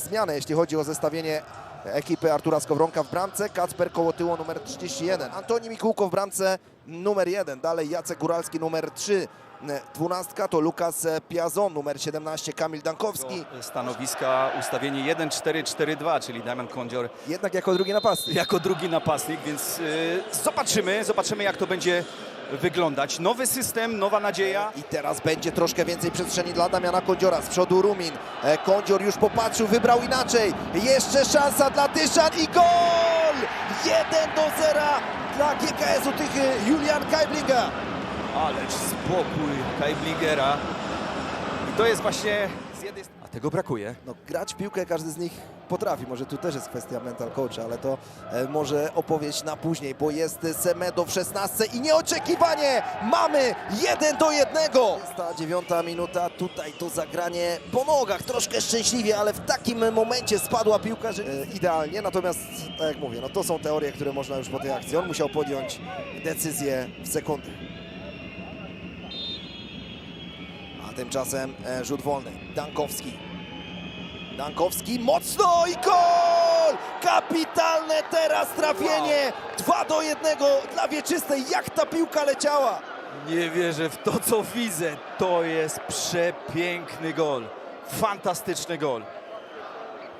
zmianę, jeśli chodzi o zestawienie ekipy Artura Skowronka w bramce. Kacper Kołotyło numer 31. Antoni Mikułko w bramce numer 1. Dalej Jacek Góralski numer 3. Dwunastka to Lukas Piazon numer 17. Kamil Dankowski. Stanowiska ustawienie 1-4-4-2, czyli Damian Kondzior Jednak jako drugi napastnik. jako drugi napastnik, więc y, zobaczymy, zobaczymy jak to będzie wyglądać. Nowy system, nowa nadzieja. I teraz będzie troszkę więcej przestrzeni dla Damiana Kondziora. Z przodu Rumin. E, Kondzior już popatrzył, wybrał inaczej. Jeszcze szansa dla Tyszan i gol! 1 do 0 dla GKS-u Tychy. Julian Kajblinga. Ależ spokój Kajbligera. I to jest właśnie z jednej strony... Tego brakuje. No, grać piłkę każdy z nich potrafi. Może tu też jest kwestia mental coacha, ale to e, może opowieść na później, bo jest Semedo w 16 i nieoczekiwanie mamy 1 do 1. 9 minuta, tutaj to zagranie po nogach, troszkę szczęśliwie, ale w takim momencie spadła piłka, że e, idealnie. Natomiast, tak jak mówię, no to są teorie, które można już po tej akcji. On musiał podjąć decyzję w sekundę. A tymczasem e, rzut wolny. Dankowski. Dankowski mocno i gol! Kapitalne teraz trafienie! 2 do 1 dla Wieczystej. Jak ta piłka leciała! Nie wierzę w to, co widzę. To jest przepiękny gol. Fantastyczny gol.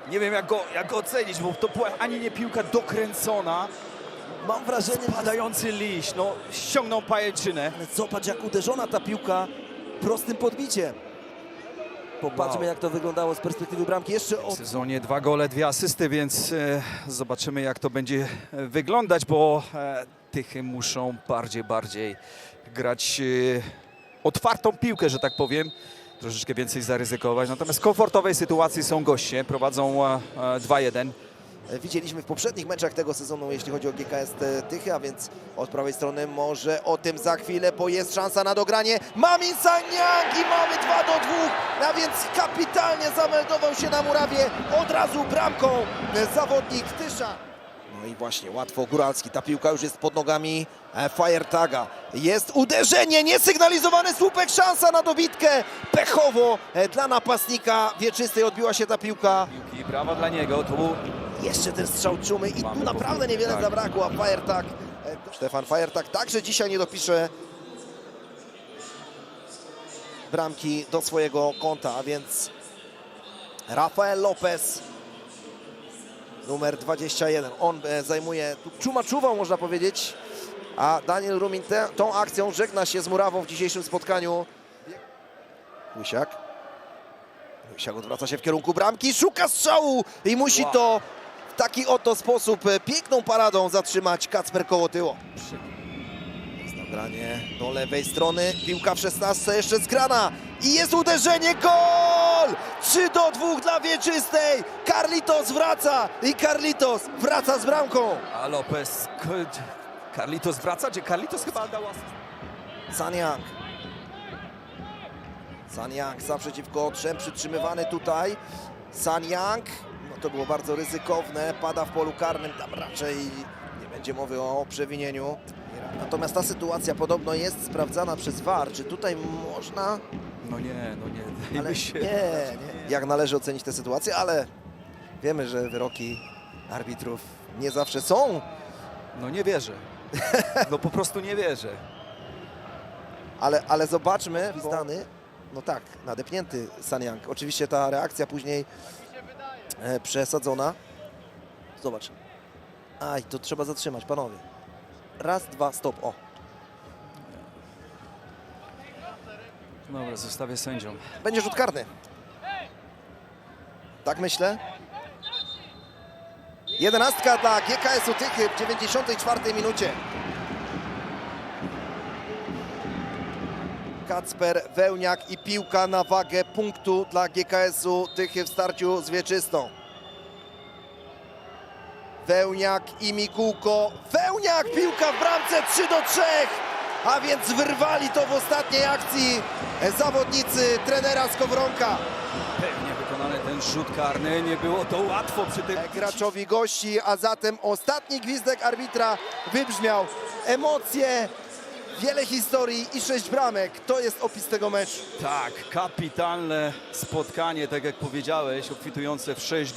Nie wiem, jak go, jak go ocenić, bo to była ani nie piłka dokręcona, Mam wrażenie, że padający liść, no ściągnął pajęczynę. Ale zobacz jak uderzona ta piłka prostym podbiciem. Popatrzmy Wow. jak to wyglądało z perspektywy bramki. Jeszcze W od... sezonie dwa gole, dwie asysty, więc e, zobaczymy jak to będzie e, wyglądać, bo e, Tychy muszą bardziej, bardziej grać e, otwartą piłkę, że tak powiem. Troszeczkę więcej zaryzykować. Natomiast w komfortowej sytuacji są goście, prowadzą e, e, 2-1. Widzieliśmy w poprzednich meczach tego sezonu, jeśli chodzi o GKS Tychy, a więc od prawej strony może o tym za chwilę, bo jest szansa na dogranie. Mamin Saniak i mamy 2 do 2, a więc kapitalnie zameldował się na murawie od razu bramką zawodnik Tysza. No i właśnie, łatwo Góralski, ta piłka już jest pod nogami e, Firetaga. Jest uderzenie, niesygnalizowany słupek, szansa na dobitkę. Pechowo e, dla napastnika Wieczystej odbiła się ta piłka. Piłki, brawa dla niego. Tu Jeszcze ten strzał czumy i tu naprawdę niewiele zabrakło, a Fajertak, e, Stefan Fajertak także dzisiaj nie dopisze bramki do swojego konta, a więc Rafael Lopez numer 21. On e, zajmuje, tu czuma czuwał można powiedzieć, a Daniel Rumin te, tą akcją żegna się z Murawą w dzisiejszym spotkaniu. Łysiak. Łysiak odwraca się w kierunku bramki, szuka strzału i musi Wow. to taki oto sposób e, piękną paradą zatrzymać Kacper Kołotyło. Jest nagranie do lewej strony, piłka w 16 jeszcze zgrana i jest uderzenie, gol! 3 do 2 dla Wieczystej, Carlitos wraca i Carlitos wraca z bramką. a Lopez. Carlitos wraca? Czy Carlitos chyba dał asystę? San Yang. San Yang za przeciwko trzem przytrzymywany tutaj. San Yang, no to było bardzo ryzykowne, pada w polu karnym, tam raczej nie będzie mowy o przewinieniu. Natomiast ta sytuacja podobno jest sprawdzana przez VAR. Czy tutaj można? No nie, no nie. Ale się. nie, nie. Jak należy ocenić tę sytuację, ale wiemy, że wyroki arbitrów nie zawsze są, No nie wierzę. No po prostu nie wierzę. ale, ale zobaczmy, zdany, no tak, nadepnięty Sanyang. Oczywiście ta reakcja później przesadzona. Zobacz. Aj, to trzeba zatrzymać, panowie. Raz, dwa, stop, o. Dobra, zostawię sędziom. Będzie rzut karny. Tak myślę. Jedenastka dla GKS-u Tychy w 94 minucie. Kacper Wełniak i piłka na wagę punktu dla GKS-u Tychy w starciu z Wieczystą. Wełniak i Mikułko. Wełniak, piłka w bramce 3 do 3. A więc wyrwali to w ostatniej akcji zawodnicy trenera Skowronka. Pewnie wykonany ten rzut karny. Nie było to łatwo przy tym. graczowi gości, a zatem ostatni gwizdek arbitra wybrzmiał. Emocje, wiele historii i sześć bramek. To jest opis tego meczu. Tak, kapitalne spotkanie, tak jak powiedziałeś, obfitujące w 6